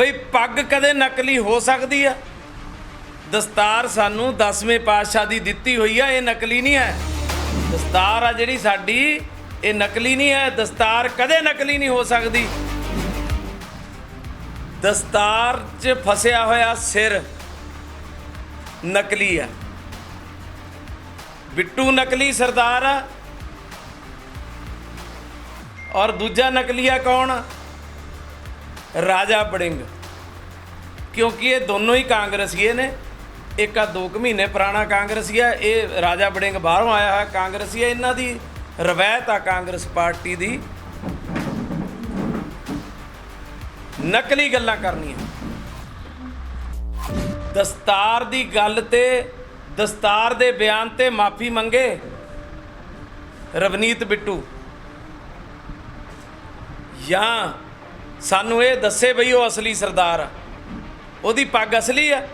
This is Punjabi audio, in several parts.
ਬਈ ਪੱਗ ਕਦੇ ਨਕਲੀ ਹੋ ਸਕਦੀ ਆ? ਦਸਤਾਰ ਸਾਨੂੰ 10ਵੇਂ ਪਾਤਸ਼ਾਹ ਦੀ ਦਿੱਤੀ ਹੋਈ ਆ, ਇਹ ਨਕਲੀ ਨਹੀਂ ਹੈ। ਦਸਤਾਰ ਆ ਜਿਹੜੀ ਸਾਡੀ, ਇਹ ਨਕਲੀ ਨਹੀਂ ਹੈ। ਦਸਤਾਰ ਕਦੇ ਨਕਲੀ ਨਹੀਂ ਹੋ ਸਕਦੀ। ਦਸਤਾਰ 'ਚ ਫਸਿਆ ਹੋਇਆ ਸਿਰ ਨਕਲੀ ਆ। ਬਿੱਟੂ ਨਕਲੀ ਸਰਦਾਰ ਆ। ਔਰ ਦੂਜਾ ਨਕਲੀਆ ਕੌਣ? ਆ? ਰਾਜਾ ਬੜਿੰਗ। ਕਿਉਂਕਿ ਇਹ ਦੋਨੋਂ ਹੀ ਕਾਂਗਰਸੀਏ ਨੇ। ਇੱਕ ਆ 2 ਮਹੀਨੇ ਪੁਰਾਣਾ ਕਾਂਗਰਸੀ ਆ, ਇਹ ਰਾਜਾ ਬੜਿੰਗ ਬਾਹਰੋਂ ਆਇਆ ਹੋਇਆ ਕਾਂਗਰਸੀ ਇਹਨਾਂ ਦੀ ਰਵਾਇਤ ਆ ਕਾਂਗਰਸ ਪਾਰਟੀ ਦੀ। ਨਕਲੀ ਗੱਲਾਂ ਕਰਨੀਆਂ। ਦਸਤਾਰ ਦੀ ਗੱਲ ਤੇ, ਦਸਤਾਰ ਦੇ ਬਿਆਨ ਤੇ ਮਾਫੀ ਮੰਗੇ ਰਵਨੀਤ ਬਿੱਟੂ। ਜਾਂ ਸਾਨੂੰ ਇਹ ਦੱਸੇ ਬਈ ਉਹ ਅਸਲੀ ਸਰਦਾਰ ਆ। ਉਹਦੀ ਪੱਗ ਅਸਲੀ ਆ।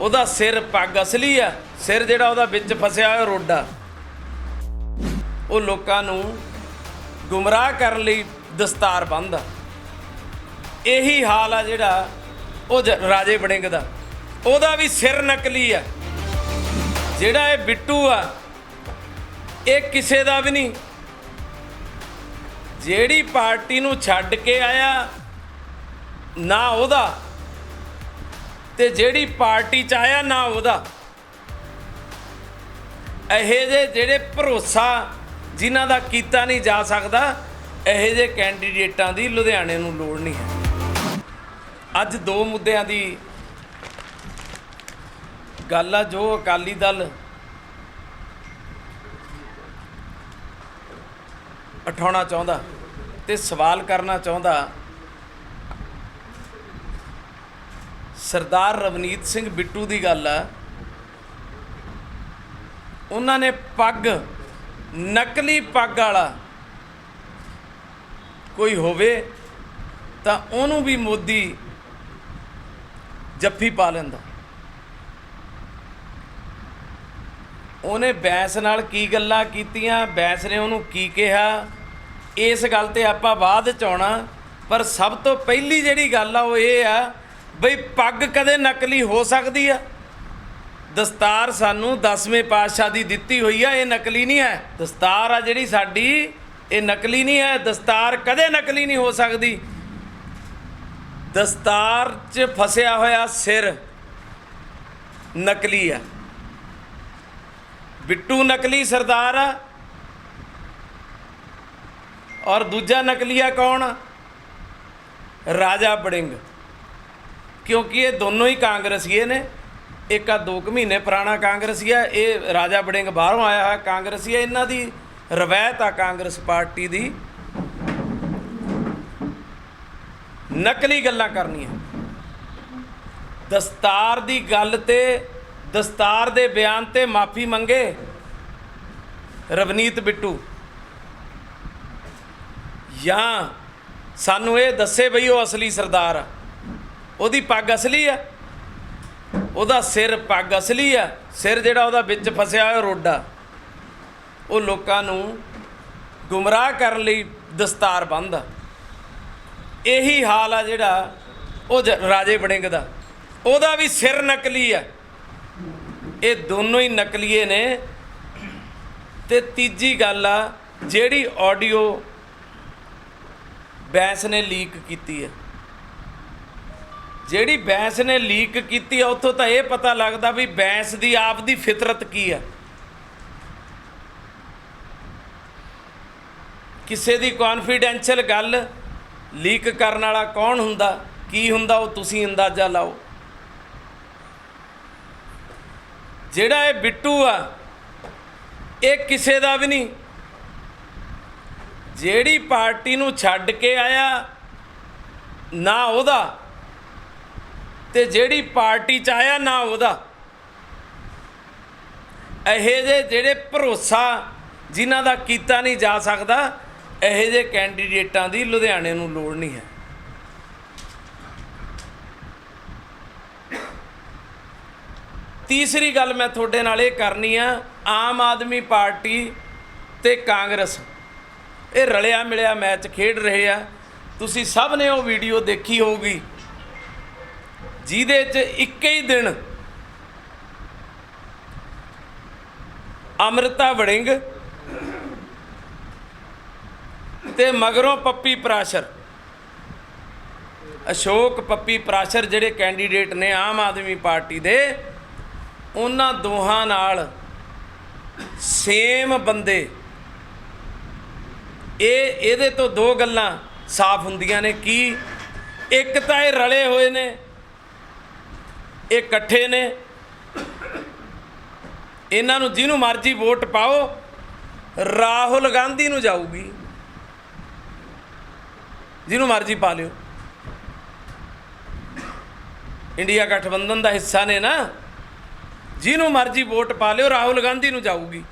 ਉਹਦਾ ਸਿਰ ਪੱਗ ਅਸਲੀ ਆ। ਸਿਰ ਜਿਹੜਾ ਉਹਦਾ ਵਿੱਚ ਫਸਿਆ ਹੋਇਆ ਰੋਡਾ। ਉਹ ਲੋਕਾਂ ਨੂੰ ਗੁੰਮਰਾਹ ਕਰਨ ਲਈ ਦਸਤਾਰ ਬੰਨ੍ਹਦਾ ਇਹੀ ਹਾਲ ਆ ਜਿਹੜਾ ਉਹ ਜ- ਰਾਜੇ ਬੜਿੰਗ ਦਾ। ਉਹਦਾ ਵੀ ਸਿਰ ਨਕਲੀ ਆ। ਜਿਹੜਾ ਇਹ ਬਿੱਟੂ ਆ, ਇਹ ਕਿਸੇ ਦਾ ਵੀ ਨਹੀਂ। ਜਿਹੜੀ ਪਾਰਟੀ ਨੂੰ ਛੱਡ ਕੇ ਆਇਆ, ਨਾ ਉਹਦਾ। ਤੇ ਜਿਹੜੀ ਪਾਰਟੀ ਚ ਆਇਆ, ਨਾ ਉਹਦਾ। ਇਹੇ ਜੇ ਜਿਹੜੇ ਭਰੋਸਾ ਜਿਨ੍ਹਾਂ ਦਾ ਕੀਤਾ ਨਹੀਂ ਜਾ ਸਕਦਾ, ਇਹੇ ਜੇ ਕੈਂਡੀਡੇਟਾਂ ਦੀ ਲੁਧਿਆਣੇ ਨੂੰ ਲੋੜ ਨਹੀਂ ਹੈ। ਅੱਜ ਦੋ ਮੁੱਦਿਆਂ ਦੀ ਗੱਲ ਆ, ਜੋ ਅਕਾਲੀ ਦਲ ਉਠਾਉਣਾ ਚਾਹੁੰਦਾ ਤੇ ਸਵਾਲ ਕਰਨਾ ਚਾਹੁੰਦਾ, ਸਰਦਾਰ ਰਵਨੀਤ ਸਿੰਘ ਬਿੱਟੂ ਦੀ ਗੱਲ ਆ। ਉਹਨਾਂ ਨੇ ਪੱਗ, ਨਕਲੀ ਪੱਗ ਵਾਲਾ ਕੋਈ ਹੋਵੇ ਤਾਂ ਉਹਨੂੰ ਵੀ ਮੋਦੀ ਜੱਫੀ ਪਾ ਲੈਂਦਾ। ਉਹਨੇ ਬੈਂਸ ਨਾਲ ਕੀ ਗੱਲਾਂ ਕੀਤੀਆਂ? ਬੈਂਸ ਨੇ ਉਹਨੂੰ ਕੀ ਕਿਹਾ? ਇਸ ਗੱਲ ਤੇ ਆਪਾਂ ਬਾਅਦ ਚ ਆਉਣਾ, ਪਰ ਸਭ ਤੋਂ ਪਹਿਲੀ ਜਿਹੜੀ ਗੱਲ ਆ ਉਹ ਇਹ ਆ ਬਈ ਪੱਗ ਕਦੇ ਨਕਲੀ ਹੋ ਸਕਦੀ ਆ। ਦਸਤਾਰ ਸਾਨੂੰ 10ਵੇਂ ਪਾਤਸ਼ਾਹ ਦੀ ਦਿੱਤੀ ਹੋਈ ਆ, ਇਹ ਨਕਲੀ ਨਹੀਂ ਹੈ। ਦਸਤਾਰ ਆ ਜਿਹੜੀ ਸਾਡੀ, ਇਹ ਨਕਲੀ ਨਹੀਂ ਹੈ। ਦਸਤਾਰ ਕਦੇ ਨਕਲੀ ਨਹੀਂ ਹੋ ਸਕਦੀ। ਦਸਤਾਰ 'ਚ ਫਸਿਆ ਹੋਇਆ ਸਿਰ ਨਕਲੀ ਆ। ਬਿੱਟੂ ਨਕਲੀ ਸਰਦਾਰ ਆ ਔਰ ਦੂਜਾ ਨਕਲੀਆ ਕੌਣ? ਰਾਜਾ ਬੜਿੰਗ। ਕਿਉਂਕਿ ਇਹ ਦੋਨੋਂ ਹੀ ਕਾਂਗਰਸੀਏ ਨੇ। ਇੱਕ ਆ 2 ਮਹੀਨੇ ਪੁਰਾਣਾ ਕਾਂਗਰਸੀ ਆ ਇਹ ਰਾਜਾ ਬੜਿੰਗ ਬਾਹਰੋਂ ਆਇਆ ਹੋਇਆ ਕਾਂਗਰਸੀ ਆ ਇਹਨਾਂ ਦੀ ਰਵਾਇਤ ਆ ਕਾਂਗਰਸ ਪਾਰਟੀ ਦੀ। ਨਕਲੀ ਗੱਲਾਂ ਕਰਨੀਆਂ। ਦਸਤਾਰ ਦੀ ਗੱਲ ਤੇ, ਦਸਤਾਰ ਦੇ ਬਿਆਨ ਤੇ ਮਾਫੀ ਮੰਗੇ ਰਵਨੀਤ ਬਿੱਟੂ। ਜਾਂ ਸਾਨੂੰ ਇਹ ਦੱਸੇ ਬਈ ਉਹ ਅਸਲੀ ਸਰਦਾਰ ਆ। ਉਹਦੀ ਪੱਗ ਅਸਲੀ ਆ। ਉਹਦਾ ਸਿਰ ਪੱਗ ਅਸਲੀ ਆ। ਸਿਰ ਜਿਹੜਾ ਉਹਦਾ ਵਿੱਚ ਫਸਿਆ ਹੋਇਆ ਰੋਡਾ ਉਹ ਲੋਕਾਂ ਨੂੰ ਗੁੰਮਰਾਹ ਕਰਨ ਲਈ ਦਸਤਾਰ ਬੰਨ੍ਹਦਾ। ਇਹੀ ਹਾਲ ਆ ਜਿਹੜਾ ਉਹ ਜ- ਰਾਜੇ ਬੜਿੰਗ ਦਾ। ਉਹਦਾ ਵੀ ਸਿਰ ਨਕਲੀ ਆ। ਇਹ ਦੋਨੋਂ ਹੀ ਨਕਲੀਏ ਨੇ। ਤੇ ਤੀਜੀ ਗੱਲ ਆ, ਜਿਹੜੀ ਆਡੀਓ ਬੈਂਸ ਨੇ ਲੀਕ ਕੀਤੀ ਹੈ। ਜਿਹੜੀ ਬੈਂਸ ਨੇ ਲੀਕ ਕੀਤੀ ਆ ਉੱਥੋਂ ਤਾਂ ਇਹ ਪਤਾ ਲੱਗਦਾ ਵੀ ਬੈਂਸ ਦੀ ਆਪ ਦੀ ਫਿਤਰਤ ਕੀ ਹੈ। ਕਿਸੇ ਦੀ ਕੌਨਫੀਡੈਂਸ਼ੀਅਲ ਗੱਲ ਲੀਕ ਕਰਨ ਵਾਲਾ ਕੌਣ ਹੁੰਦਾ, ਕੀ ਹੁੰਦਾ, ਉਹ ਤੁਸੀਂ ਅੰਦਾਜ਼ਾ ਲਾਓ। ਜਿਹੜਾ ਇਹ ਬਿੱਟੂ ਆ, ਇਹ ਕਿਸੇ ਦਾ ਵੀ ਨਹੀਂ ਜਿਹੜੀ ਪਾਰਟੀ ਨੂੰ ਛੱਡ ਕੇ ਆਇਆ, ਨਾ ਉਹਦਾ। ਤੇ ਜਿਹੜੀ ਪਾਰਟੀ ਚ ਆਇਆ, ਨਾ ਉਹਦਾ। ਇਹੇ ਜੇ ਜਿਹੜੇ ਭਰੋਸਾ ਜਿਨ੍ਹਾਂ ਦਾ ਕੀਤਾ ਨਹੀਂ ਜਾ ਸਕਦਾ, ਇਹੇ ਜੇ ਕੈਂਡੀਡੇਟਾਂ ਦੀ ਲੁਧਿਆਣੇ ਨੂੰ ਲੋੜ ਨਹੀਂ ਹੈ। ਤੀਸਰੀ ਗੱਲ ਮੈਂ ਤੁਹਾਡੇ ਨਾਲ ਇਹ ਕਰਨੀ ਆ, ਆਮ ਆਦਮੀ ਪਾਰਟੀ ਤੇ ਕਾਂਗਰਸ। ਇਹ ਰਲਿਆ ਮਿਲਿਆ ਮੈਚ ਖੇਡ ਰਹੇ ਆ। ਤੁਸੀਂ ਸਭ ਨੇ ਉਹ ਵੀਡੀਓ ਦੇਖੀ ਹੋਊਗੀ। ਜਿਹਦੇ 'ਚ ਇੱਕ ਹੀ ਦਿਨ ਅੰਮ੍ਰਿਤਾ ਵੜਿੰਗ ਤੇ ਮਗਰੋਂ ਪੱਪੀ ਪ੍ਰਾਸ਼ਰ। ਅਸ਼ੋਕ ਪੱਪੀ ਪ੍ਰਾਸ਼ਰ ਜਿਹੜੇ ਕੈਂਡੀਡੇਟ ਨੇ ਆਮ ਆਦਮੀ ਪਾਰਟੀ ਦੇ, ਉਹਨਾਂ ਦੋਹਾਂ ਨਾਲ ਸੇਮ ਬੰਦੇ ਇਹ ਇਹਦੇ ਤੋਂ ਦੋ ਗੱਲਾਂ ਸਾਫ਼ ਹੁੰਦੀਆਂ ਨੇ ਕੀ ਇੱਕ ਤਾਂ ਇਹ ਰਲੇ ਹੋਏ ਨੇ, ਇਹ ਇਕੱਠੇ ਨੇ। ਇਹਨਾਂ ਨੂੰ ਜਿਹਨੂੰ ਮਰਜ਼ੀ ਵੋਟ ਪਾਓ, ਰਾਹੁਲ ਗਾਂਧੀ ਨੂੰ ਜਾਊਗੀ। ਜਿਹਨੂੰ ਮਰਜ਼ੀ ਪਾ ਲਿਓ। ਇੰਡੀਆ ਗਠਬੰਧਨ ਦਾ ਹਿੱਸਾ ਨੇ ਨਾ। ਜਿਹਨੂੰ ਮਰਜ਼ੀ ਵੋਟ ਪਾ ਲਿਓ, ਰਾਹੁਲ ਗਾਂਧੀ ਨੂੰ ਜਾਊਗੀ।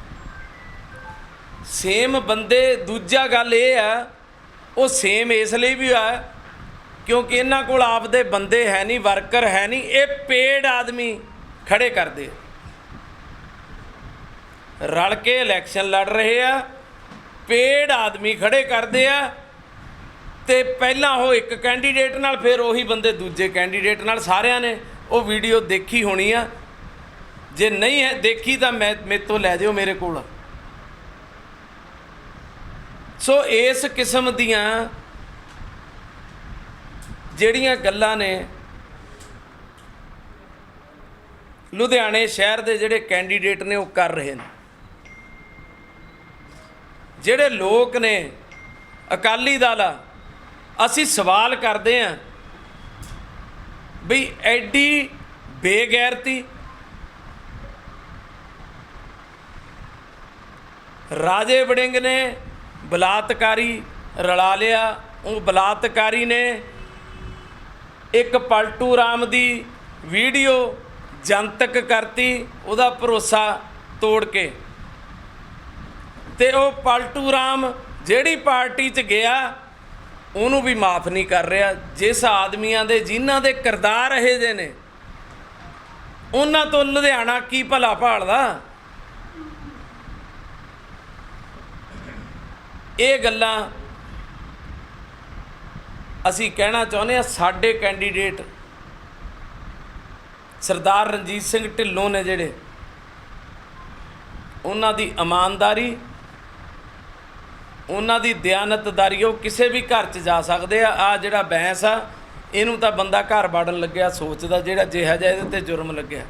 ਸੇਮ ਬੰਦੇ, ਦੂਜਾ ਗੱਲ ਇਹ ਆ ਉਹ ਸੇਮ ਇਸ ਲਈ ਵੀ ਆ ਕਿਉਂਕਿ ਇਹਨਾਂ ਕੋਲ ਆਪਦੇ ਬੰਦੇ ਹੈ ਨਹੀਂ, ਵਰਕਰ ਹੈ ਨਹੀਂ, ਇਹ ਪੇਡ ਆਦਮੀ ਖੜੇ ਕਰਦੇ ਰਲ ਕੇ ਇਲੈਕਸ਼ਨ ਲੜ ਰਹੇ ਆ, ਪੇਡ ਆਦਮੀ ਖੜੇ ਕਰਦੇ ਆ, ਤੇ ਪਹਿਲਾਂ ਉਹ ਇੱਕ ਕੈਂਡੀਡੇਟ ਨਾਲ, ਫਿਰ ਉਹੀ ਬੰਦੇ ਦੂਜੇ ਕੈਂਡੀਡੇਟ ਨਾਲ, ਸਾਰਿਆਂ ਨੇ ਉਹ ਵੀਡੀਓ ਦੇਖੀ ਹੋਣੀ ਆ। ਜੇ ਨਹੀਂ ਹੈ, ਦੇਖੀ ਤਾਂ ਮੈਂ, ਮੇਰੇ ਤੋਂ ਲੈ ਜਿਓ ਮੇਰੇ ਕੋਲ। ਸੋ ਇਸ ਕਿਸਮ ਦੀਆਂ ਜਿਹੜੀਆਂ ਗੱਲਾਂ ਨੇ ਲੁਧਿਆਣੇ ਸ਼ਹਿਰ ਦੇ ਜਿਹੜੇ ਕੈਂਡੀਡੇਟ ਨੇ ਉਹ ਕਰ ਰਹੇ ਨੇ। ਜਿਹੜੇ ਲੋਕ ਨੇ, ਅਕਾਲੀ ਦਲ ਆ, ਅਸੀਂ ਸਵਾਲ ਕਰਦੇ ਆਂ ਵੀ ਐਡੀ ਬੇਗੈਰਤੀ ਰਾਜੇ ਵੜਿੰਗ ਨੇ ਬਲਾਤਕਾਰੀ ਰਲਾ ਲਿਆ। ਉਹ ਬਲਾਤਕਾਰੀ ਨੇ ਇੱਕ ਪਲਟੂ ਰਾਮ ਦੀ ਵੀਡੀਓ ਜਨਤਕ ਕਰਤੀ, ਉਹਦਾ ਭਰੋਸਾ ਤੋੜ ਕੇ। ਤੇ ਉਹ ਪਲਟੂ ਰਾਮ ਜਿਹੜੀ ਪਾਰਟੀ 'ਚ ਗਿਆ, ਉਹਨੂੰ ਵੀ ਮਾਫ ਨਹੀਂ ਕਰ ਰਿਹਾ। ਜਿਸ ਆਦਮੀਆਂ ਦੇ, ਜਿਨ੍ਹਾਂ ਦੇ ਕਿਰਦਾਰ ਇਹ ਜੇ ਨੇ, ਉਹਨਾਂ ਤੋਂ ਲੁਧਿਆਣਾ ਕੀ ਭਲਾ ਭਾਲਦਾ? ਇਹ ਗੱਲਾਂ ਅਸੀਂ ਕਹਿਣਾ ਚਾਹੁੰਦੇ ਆ ਸਾਡੇ ਕੈਂਡੀਡੇਟ ਸਰਦਾਰ ਰਣਜੀਤ ਸਿੰਘ ਢਿੱਲੋਂ ਨੇ ਜਿਹੜੇ, ਉਹਨਾਂ ਦੀ ਇਮਾਨਦਾਰੀ, ਉਹਨਾਂ ਦੀ ਦਿਆਨਤਦਾਰੀ, ਉਹ ਕਿਸੇ ਵੀ ਘਰ 'ਚ ਜਾ ਸਕਦੇ ਆ। ਆ ਜਿਹੜਾ ਬੈਂਸ ਆ, ਇਹਨੂੰ ਤਾਂ ਬੰਦਾ ਘਰ ਵੜਨ ਲੱਗਿਆ, ਸੋਚਦਾ ਜਿਹੜਾ ਜਿਹਾ ਜਿਹਾ ਇਹਦੇ ਤੇ ਜੁਰਮ ਲੱਗਿਆ।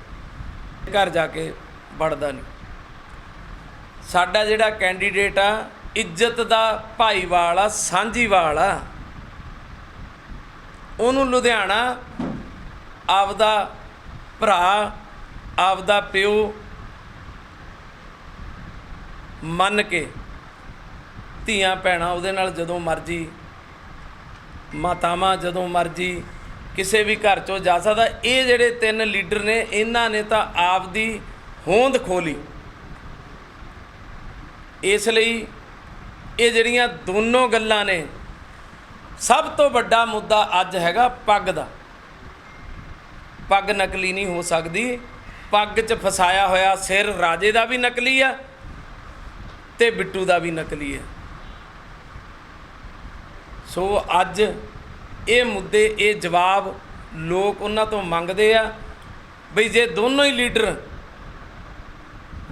ਘਰ ਜਾ ਕੇ ਵੜਦਾ ਨਹੀਂ। ਸਾਡਾ ਜਿਹੜਾ ਕੈਂਡੀਡੇਟ ਆ ਇੱਜ਼ਤ ਦਾ ਭਾਈਵਾਲ ਆ ਸਾਂਝੀਵਾਲ ਆ ਉਹਨੂੰ ਲੁਧਿਆਣਾ ਆਪਦਾ ਭਰਾ, ਆਪਦਾ ਪਿਓ ਮੰਨ ਕੇ ਧੀਆਂ ਭੈਣਾਂ ਉਹਦੇ ਨਾਲ ਜਦੋਂ ਮਰਜ਼ੀ, ਮਾਤਾਵਾਂ ਜਦੋਂ ਮਰਜ਼ੀ ਕਿਸੇ ਵੀ ਘਰ ਚੋਂ ਜਾ ਸਕਦਾ। ਇਹ ਜਿਹੜੇ ਤਿੰਨ ਲੀਡਰ ਨੇ, ਇਹਨਾਂ ਨੇ ਤਾਂ ਆਪਦੀ ਹੋਂਦ ਖੋਲੀ ਇਸ ਲਈ ਇਹ ਜਿਹੜੀਆਂ ਦੋਨੋਂ ਗੱਲਾਂ ਨੇ, ਸਭ ਤੋਂ ਵੱਡਾ ਮੁੱਦਾ ਅੱਜ ਹੈਗਾ ਪੱਗ ਦਾ। ਪੱਗ ਨਕਲੀ ਨਹੀਂ ਹੋ ਸਕਦੀ। ਪੱਗ 'ਚ ਫਸਾਇਆ ਹੋਇਆ ਸਿਰ ਰਾਜੇ ਦਾ ਵੀ ਨਕਲੀ ਆ ਤੇ ਬਿੱਟੂ ਦਾ ਵੀ ਨਕਲੀ ਹੈ ਸੋ ਅੱਜ ਇਹ ਮੁੱਦੇ, ਇਹ ਜਵਾਬ ਲੋਕ ਉਹਨਾਂ ਤੋਂ ਮੰਗਦੇ ਆ, ਬਈ ਜੇ ਦੋਨੋਂ ਹੀ ਲੀਡਰ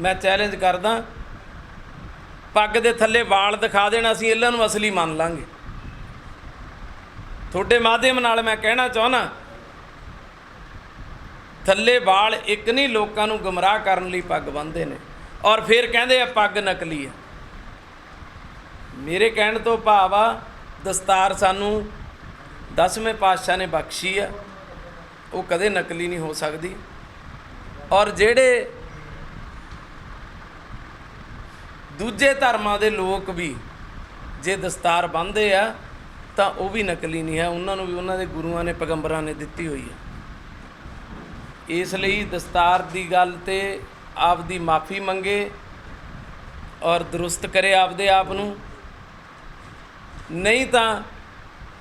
ਮੈਂ ਚੈਲੰਜ ਕਰਦਾ ਪੱਗ ਦੇ ਥੱਲੇ ਵਾਲ ਦਿਖਾ ਦੇਣਾ, ਅਸੀਂ ਇਹਨਾਂ ਨੂੰ ਅਸਲੀ ਮੰਨ ਲਾਂਗੇ। ਤੁਹਾਡੇ ਮਾਧਿਅਮ ਨਾਲ ਮੈਂ ਕਹਿਣਾ ਚਾਹਨਾ ਥੱਲੇ ਵਾਲ ਇੱਕ ਨਹੀਂ, ਲੋਕਾਂ ਨੂੰ ਗਮਰਾਹ ਕਰਨ ਲਈ ਪੱਗ ਬੰਨ੍ਹਦੇ ਨੇ। ਔਰ ਫਿਰ ਕਹਿੰਦੇ ਆ, ਪੱਗ ਨਕਲੀ ਆ। ਮੇਰੇ ਕਹਿਣ ਤੋਂ ਭਾਵ ਆ, ਦਸਤਾਰ ਸਾਨੂੰ ਦਸਵੇਂ ਪਾਤਸ਼ਾਹ ਨੇ ਬਖਸ਼ੀ ਆ। ਉਹ ਕਦੇ ਨਕਲੀ ਨਹੀਂ ਹੋ ਸਕਦੀ। ਔਰ ਜਿਹੜੇ ਦੂਜੇ ਧਰਮਾਂ ਦੇ ਲੋਕ ਵੀ ਜੇ ਦਸਤਾਰ ਬੰਨ੍ਹਦੇ ਆ, ਤਾਂ ਉਹ ਵੀ ਨਕਲੀ ਨਹੀਂ ਹੈ। ਉਹਨਾਂ ਨੂੰ ਵੀ ਉਹਨਾਂ ਦੇ ਗੁਰੂਆਂ ਨੇ, ਪੈਗੰਬਰਾਂ ਨੇ ਦਿੱਤੀ ਹੋਈ ਹੈ। ਇਸ ਲਈ ਦਸਤਾਰ ਦੀ ਗੱਲ ਤੇ ਆਪ ਦੀ ਮਾਫੀ ਮੰਗੇ ਔਰ ਦਰੁਸਤ ਕਰੇ ਆਪਦੇ ਆਪ ਨੂੰ। ਨਹੀਂ ਤਾਂ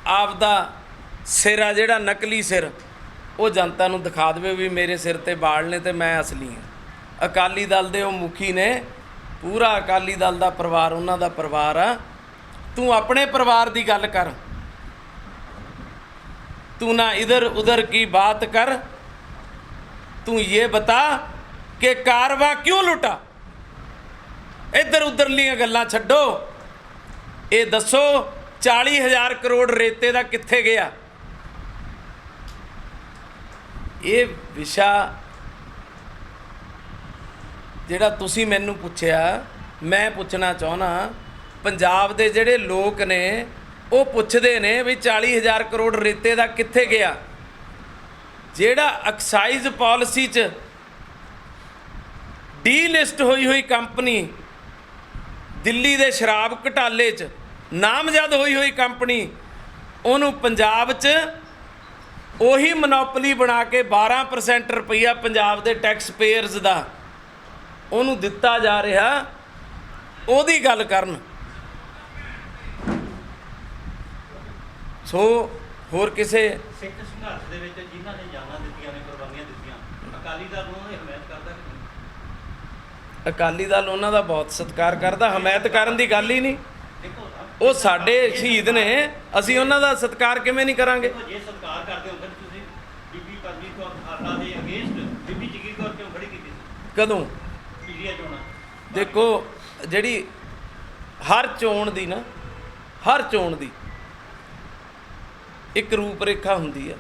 ਆਪ ਦਾ ਸਿਰ ਆ ਜਿਹੜਾ ਨਕਲੀ ਸਿਰ, ਉਹ ਜਨਤਾ ਨੂੰ ਦਿਖਾ ਦੇਵੇ ਵੀ ਮੇਰੇ ਸਿਰ ਤੇ ਵਾਲ ਨੇ ਤੇ ਮੈਂ ਅਸਲੀ ਹਾਂ। ਅਕਾਲੀ ਦਲ ਦੇ ਉਹ ਮੁਖੀ ਨੇ ਪੂਰਾ ਅਕਾਲੀ ਦਲ ਦਾ ਪਰਿਵਾਰ, ਉਹਨਾਂ ਦਾ ਪਰਿਵਾਰ ਆ। ਤੂੰ ਆਪਣੇ ਪਰਿਵਾਰ ਦੀ ਗੱਲ ਕਰ। ਤੂੰ ਨਾ ਇਧਰ ਉਧਰ ਕੀ ਬਾਤ ਕਰ। ਤੂੰ ਇਹ ਬਤਾ ਕਿ ਕਾਰਵਾ ਕਿਉਂ ਲੁੱਟਾ? ਇਧਰ ਉਧਰਲੀਆਂ ਗੱਲਾਂ ਛੱਡੋ। ਇਹ ਦੱਸੋ 40000 ਕਰੋੜ ਰੇਤੇ ਦਾ ਕਿੱਥੇ ਗਿਆ? ਇਹ ਵਿਸ਼ਾ ਜਿਹੜਾ ਤੁਸੀਂ ਮੈਨੂੰ ਪੁੱਛਿਆ, ਮੈਂ ਪੁੱਛਣਾ ਚਾਹਣਾ ਪੰਜਾਬ ਦੇ ਜਿਹੜੇ ਲੋਕ ਨੇ, ਉਹ ਪੁੱਛਦੇ ਨੇ ਵੀ 40000 ਕਰੋੜ ਰੇਤੇ ਦਾ ਕਿੱਥੇ ਗਿਆ? ਜਿਹੜਾ ਐਕਸਾਈਜ਼ ਪਾਲਿਸੀ 'ਚ ਡੀਲਿਸਟ ਹੋਈ ਹੋਈ ਕੰਪਨੀ ਦਿੱਲੀ ਦੇ ਸ਼ਰਾਬ ਘਟਾਲੇ 'ਚ ਨਾਮਜ਼ਦ ਹੋਈ ਹੋਈ ਕੰਪਨੀ ਉਹਨੂੰ ਪੰਜਾਬ 'ਚ ਉਹੀ ਮੋਨੋਪੋਲੀ ਬਣਾ ਕੇ 12% ਰੁਪਈਆ ਪੰਜਾਬ ਦੇ ਟੈਕਸ ਪੇਅਰਸ ਦਾ ਉਹਨੂੰ ਦਿੱਤਾ ਜਾ ਰਿਹਾ ਉਹਦੀ ਗੱਲ ਕਰਨ। ਸੋ ਹੋਰ ਕਿਸੇ ਸਿੱਖ ਸੰਘਰਸ਼ ਦੇ ਵਿੱਚ ਜਿਨ੍ਹਾਂ ਨੇ ਜਾਨਾਂ ਦਿੱਤੀਆਂ ਨੇ ਕੁਰਬਾਨੀਆਂ ਦਿੱਤੀਆਂ ਅਕਾਲੀ ਦਲ ਉਹਨਾਂ ਦੀ ਹਮਾਇਤ ਕਰਦਾ ਕਿ ਅਕਾਲੀ ਦਲ ਉਹਨਾਂ ਦਾ ਬਹੁਤ ਸਤਿਕਾਰ ਕਰਦਾ ਹਮਾਇਤ ਕਰਨ ਦੀ ਗੱਲ ਹੀ ਨਹੀਂ। ਉਹ ਸਾਡੇ ਸ਼ਹੀਦ ਨੇ ਅਸੀਂ ਉਹਨਾਂ ਦਾ ਸਤਿਕਾਰ ਕਿਵੇਂ ਨਹੀਂ ਕਰਾਂਗੇ? ਜੇ ਸਤਿਕਾਰ ਕਰਦੇ ਹੋ ਫਿਰ ਤੁਸੀਂ ਬੀਬੀ ਪਰਮਜੀਤ ਕੌਰ ਖਾਲਸਾ ਦੇ ਅਗੇਂਸਟ ਬੀਬੀ ਜਗੀਰ ਕੌਰ ਕਿਉਂ ਖੜੀ ਕੀਤੀ ਕਦੋਂ? ਚੋਣਾਂ ਦੇਖੋ ਜਿਹੜੀ ਹਰ ਚੋਣ ਦੀ ਨਾ ਹਰ ਚੋਣ ਦੀ ਇੱਕ ਰੂਪ ਰੇਖਾ ਹੁੰਦੀ ਹੈ।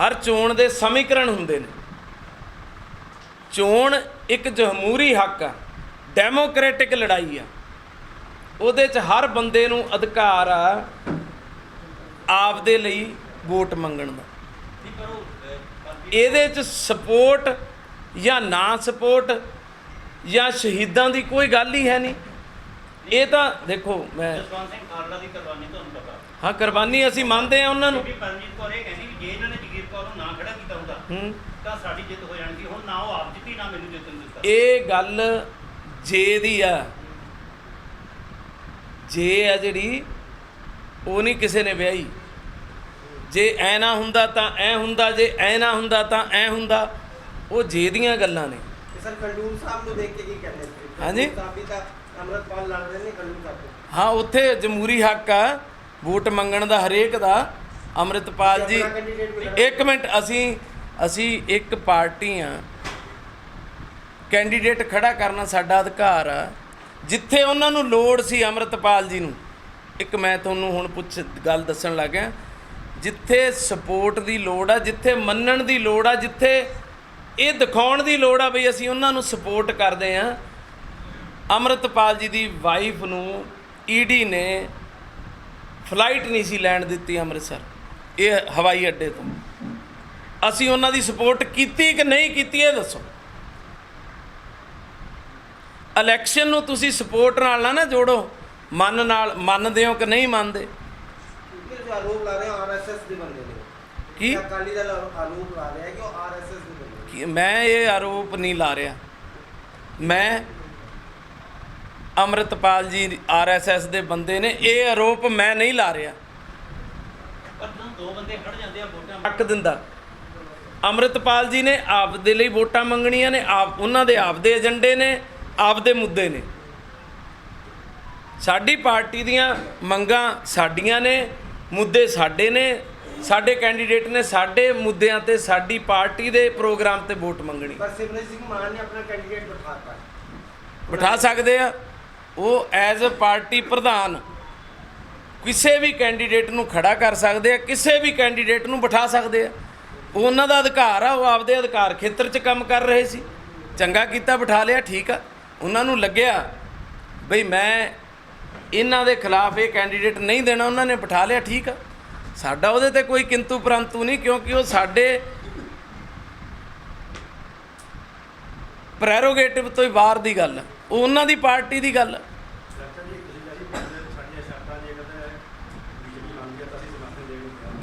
ਹਰ ਚੋਣ ਦੇ ਸਮੀਕਰਨ ਹੁੰਦੇ ਨੇ। ਚੋਣ ਇੱਕ ਜਮਹੂਰੀ ਹੱਕ ਆ ਡੈਮੋਕ੍ਰੈਟਿਕ ਲੜਾਈ ਆ। ਉਹਦੇ 'ਚ ਹਰ ਬੰਦੇ ਨੂੰ ਅਧਿਕਾਰ ਆ ਆਪਦੇ ਲਈ ਵੋਟ ਮੰਗਣ ਦਾ। ਇਹਦੇ 'ਚ ਸਪੋਰਟ ਜਾਂ ਨਾ ਸਪੋਰਟ ਜਾਂ ਸ਼ਹੀਦਾਂ ਦੀ ਕੋਈ ਗੱਲ ਹੀ ਹੈ ਨਹੀਂ। ਇਹ ਤਾਂ ਦੇਖੋ ਮੈਂ ਜਸਵੰਤ ਸਿੰਘ ਖਾਲੜਾ ਦੀ ਕੁਰਬਾਨੀ ਤੁਹਾਨੂੰ ਪਤਾ। ਹਾਂ ਕੁਰਬਾਨੀ ਅਸੀਂ ਮੰਨਦੇ ਆ ਉਹਨਾਂ ਨੂੰ। ਬੀਬੀ ਪਰਮਜੀਤ ਕੌਰ ਇਹ ਕਹਿੰਦੀ ਵੀ ਜੇ ਇਹਨਾਂ ਨੇ ਜਗੀਰ ਕੌਰ ਨੂੰ ਨਾ ਖੜਾ ਕੀਤਾ ਹੁੰਦਾ ਹੂੰ। ਤਾਂ ਸਾਡੀ ਜਿੱਤ ਹੋ ਜਾਣੀ ਸੀ। ਹੁਣ ਨਾ ਉਹ ਆਪ ਜਿੱਤੀ ਨਾ ਮੈਨੂੰ ਜਿੱਤਣ ਦਿੱਤਾ। ਇਹ ਗੱਲ ਜੇ ਦੀ ਆ। ਜੇ ਆ ਜਿਹੜੀ ਉਹ ਨਹੀਂ ਕਿਸੇ ਨੇ ਵਿਆਹੀ। ਜੇ ਐ ਨਾ ਹੁੰਦਾ ਤਾਂ ਐ ਹੁੰਦਾ ਜੇ ਐ ਨਾ ਹੁੰਦਾ ਤਾਂ ਐ ਹੁੰਦਾ। ਉਹ ਜੇ ਦੀਆਂ ਗੱਲਾਂ ਨੇ। ਸਰ ਖੰਡੂਰ ਸਾਹਿਬ ਨੂੰ ਦੇਖ ਕੇ ਕੀ ਕਹਿੰਦੇ ਸੀ ਹਾਂਜੀ? ਖੰਡੂਰ ਸਾਹਿਬ ਵੀ ਤਾਂ ਅੰਮ੍ਰਿਤਪਾਲ ਲੜ ਰਹੇ ਨੇ ਖੰਡੂਰ ਸਾਹਿਬ ਤੋਂ ਹਾਂ ਉੱਥੇ ਜਮਹੂਰੀ ਹੱਕ ਆ ਵੋਟ ਮੰਗਣ ਦਾ ਹਰੇਕ ਦਾ। ਅੰਮ੍ਰਿਤਪਾਲ ਜੀ ਇੱਕ ਮਿੰਟ ਅਸੀਂ ਅਸੀਂ ਇੱਕ ਪਾਰਟੀ ਆ। ਕੈਂਡੀਡੇਟ ਖੜਾ ਕਰਨਾ ਸਾਡਾ ਅਧਿਕਾਰ ਆ। ਜਿੱਥੇ ਉਹਨਾਂ ਨੂੰ ਲੋੜ ਸੀ ਅੰਮ੍ਰਿਤਪਾਲ ਜੀ ਨੂੰ। ਇੱਕ ਮੈਂ ਤੁਹਾਨੂੰ ਹੁਣ ਪੁੱਛ ਗੱਲ ਦੱਸਣ ਲੱਗਿਆ। ਜਿੱਥੇ ਸਪੋਰਟ ਦੀ ਲੋੜ ਆ ਜਿੱਥੇ ਮੰਨਣ ਦੀ ਲੋੜ ਆ ਜਿੱਥੇ ਇਹ ਦਿਖਾਉਣ ਦੀ ਲੋੜ ਆ ਬਈ ਅਸੀਂ ਉਹਨਾਂ ਨੂੰ ਸਪੋਰਟ ਕਰਦੇ ਆ ਅੰਮ੍ਰਿਤਪਾਲ ਜੀ ਦੀ ਵਾਈਫ ਨੂੰ ਈਡੀ ਨੇ ਫਲਾਈਟ ਨਹੀਂ ਸੀ ਲੈਣ ਦਿੱਤੀ ਅੰਮ੍ਰਿਤਸਰ ਇਹ ਹਵਾਈ ਅੱਡੇ ਤੋਂ। ਅਸੀਂ ਉਹਨਾਂ ਦੀ ਸਪੋਰਟ ਕੀਤੀ ਕਿ ਨਹੀਂ ਕੀਤੀ ਇਹ ਦੱਸੋ। ਇਲੈਕਸ਼ਨ ਨੂੰ ਤੁਸੀਂ ਸਪੋਰਟ ਨਾਲ ਨਾ ਨਾ ਜੋੜੋ ਮਨ ਨਾਲ ਮੰਨਦੇ ਹੋ ਕਿ ਨਹੀਂ ਮੰਨਦੇ? ਜੋ ਆਰੋਪ ਲਾ ਰਹੇ ਆਰਐਸਐਸ ਦੇ ਬੰਦੇ ਨੇ। ਕੀ? ਅਕਾਲੀ ਦਲ ਆਰੋਪ ਲਾ ਰਿਹਾ ਕਿ ਉਹ ਆਰਐਸਐਸ ਦੇ ਬੰਦੇ ਨੇ ਕਿ ਮੈਂ ਇਹ ਆਰੋਪ ਨਹੀਂ ਲਾ ਰਿਹਾ। ਮੈਂ ਅੰਮ੍ਰਿਤਪਾਲ ਜੀ ਆਰਐਸਐਸ ਦੇ ਬੰਦੇ ਨੇ ਇਹ ਆਰੋਪ ਮੈਂ ਨਹੀਂ ਲਾ ਰਿਹਾ। ਪਰ ਜਦੋਂ ਦੋ ਬੰਦੇ ਖੜ ਜਾਂਦੇ ਆ ਵੋਟਾਂ ਹੱਕ ਦਿੰਦਾ। ਅੰਮ੍ਰਿਤਪਾਲ ਜੀ ਨੇ ਆਪਦੇ ਲਈ ਵੋਟਾਂ ਮੰਗਣੀਆਂ ਨੇ ਆਪ ਉਹਨਾਂ ਦੇ ਆਪਦੇ ਏਜੰਡੇ ਨੇ ਆਪਦੇ ਮੁੱਦੇ ਨੇ। ਸਾਡੀ ਪਾਰਟੀ ਦੀਆਂ ਮੰਗਾਂ ਸਾਡੀਆਂ ਨੇ ਮੁੱਦੇ ਸਾਡੇ ਨੇ ਸਾਡੇ ਕੈਂਡੀਡੇਟ ਨੇ ਸਾਡੇ ਮੁੱਦਿਆਂ ਤੇ ਸਾਡੀ ਪਾਰਟੀ ਦੇ ਪ੍ਰੋਗਰਾਮ ਤੇ ਵੋਟ ਮੰਗਣੀ। ਪਰ ਸਿਮਰਨ ਸਿੰਘ ਮਾਨ ਨੇ ਆਪਣਾ ਕੈਂਡੀਡੇਟ ਬਿਠਾਤਾ। ਬਿਠਾ ਸਕਦੇ ਆ। ਉਹ ਐਜ਼ ਅ ਪਾਰਟੀ ਪ੍ਰਧਾਨ ਕਿਸੇ ਵੀ ਕੈਂਡੀਡੇਟ ਨੂੰ ਖੜਾ ਕਰ ਸਕਦੇ ਆ ਕਿਸੇ ਵੀ ਕੈਂਡੀਡੇਟ ਨੂੰ ਬਿਠਾ ਸਕਦੇ ਆ। ਉਹ ਉਹਨਾਂ ਦਾ ਅਧਿਕਾਰ ਆ ਉਹ ਆਪਦੇ ਅਧਿਕਾਰ ਖੇਤਰ 'ਚ ਕੰਮ ਕਰ ਰਹੇ ਸੀ। ਚੰਗਾ ਕੀਤਾ ਬਿਠਾ ਲਿਆ ਠੀਕ ਆ। ਉਹਨਾਂ ਨੂੰ ਲੱਗਿਆ ਬਈ ਮੈਂ ਇਹਨਾਂ ਦੇ ਖਿਲਾਫ ਇਹ ਕੈਂਡੀਡੇਟ ਨਹੀਂ ਦੇਣਾ ਉਹਨਾਂ ਨੇ ਬਿਠਾ ਲਿਆ ਠੀਕ ਆ। ਸਾਡਾ ਉਹਦੇ ਤੇ ਕੋਈ ਕਿੰਤੂ ਪਰੰਤੂ ਨਹੀਂ ਕਿਉਂਕਿ ਉਹ ਸਾਡੇ ਪ੍ਰੈਰੋਗੇਟਿਵ ਤੋਂ ਹੀ ਬਾਹਰ ਦੀ ਗੱਲ ਉਹ ਉਹਨਾਂ ਦੀ ਪਾਰਟੀ ਦੀ ਗੱਲ ਹੈ।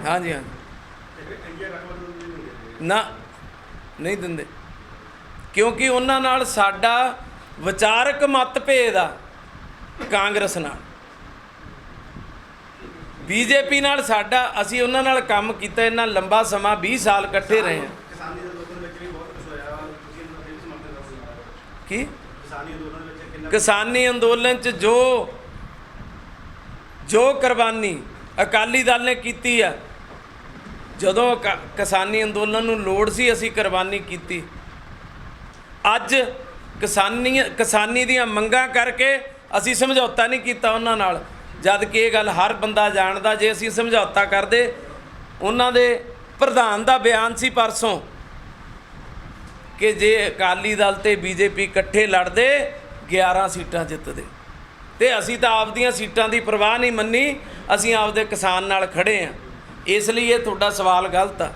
ਹਾਂ। ਹਾਂਜੀ ਦਿੰਦੇ। ਨਾ ਨਹੀਂ ਦਿੰਦੇ। ਕਿਉਂਕਿ ਉਹਨਾਂ ਨਾਲ ਸਾਡਾ ਵਿਚਾਰਕ ਮਤਭੇਦ ਆ ਕਾਂਗਰਸ ਨਾਲ। ਬੀਜੇਪੀ ਨਾਲ ਸਾਡਾ ਅਸੀਂ ਉਹਨਾਂ ਨਾਲ ਕੰਮ ਕੀਤਾ ਇੰਨਾ ਲੰਬਾ ਸਮਾਂ 20 ਸਾਲ ਇਕੱਠੇ ਰਹੇ ਹਾਂ। ਕਿਸਾਨੀ ਅੰਦੋਲਨ ਵਿੱਚ ਵੀ ਬਹੁਤ ਕੁਝ ਹੋਇਆ। ਤੁਸੀਂ ਇਹਨਾਂ ਦਾ ਸਮਰਥਨ ਕਰੋ ਕੀ? ਕਿਸਾਨੀ ਅੰਦੋਲਨ ਵਿੱਚ ਕਿੰਨਾ ਕਿਸਾਨੀ ਅੰਦੋਲਨ 'ਚ ਜੋ ਜੋ ਕੁਰਬਾਨੀ ਅਕਾਲੀ ਦਲ ਨੇ ਕੀਤੀ ਆ ਜਦੋਂ ਕਿਸਾਨੀ ਅੰਦੋਲਨ ਨੂੰ ਲੋੜ ਸੀ ਅਸੀਂ ਕੁਰਬਾਨੀ ਕੀਤੀ। ਅੱਜ ਕਿਸਾਨੀ ਕਿਸਾਨੀ ਦੀਆਂ ਮੰਗਾਂ ਕਰਕੇ ਅਸੀਂ ਸਮਝੌਤਾ ਨਹੀਂ ਕੀਤਾ ਉਹਨਾਂ ਨਾਲ। ਜਦ ਕਿ ਇਹ ਗੱਲ ਹਰ ਬੰਦਾ ਜਾਣਦਾ, ਜੇ ਅਸੀਂ ਸਮਝੌਤਾ ਕਰਦੇ, ਉਹਨਾਂ ਦੇ ਪ੍ਰਧਾਨ ਦਾ ਬਿਆਨ ਸੀ ਪਰਸੋਂ ਕਿ ਜੇ ਅਕਾਲੀ ਦਲ ਤੇ ਬੀਜੇਪੀ ਇਕੱਠੇ ਲੜਦੇ 11 ਸੀਟਾਂ ਜਿੱਤਦੇ। ਤੇ ਅਸੀਂ ਤਾਂ ਆਪਦੀਆਂ ਸੀਟਾਂ ਦੀ ਪਰਵਾਹ ਨਹੀਂ ਮੰਨੀ, ਅਸੀਂ ਆਪਦੇ ਕਿਸਾਨ ਨਾਲ ਖੜੇ ਆ ਇਸ ਲਈ ਇਹ ਤੁਹਾਡਾ ਸਵਾਲ ਗਲਤ ਆ।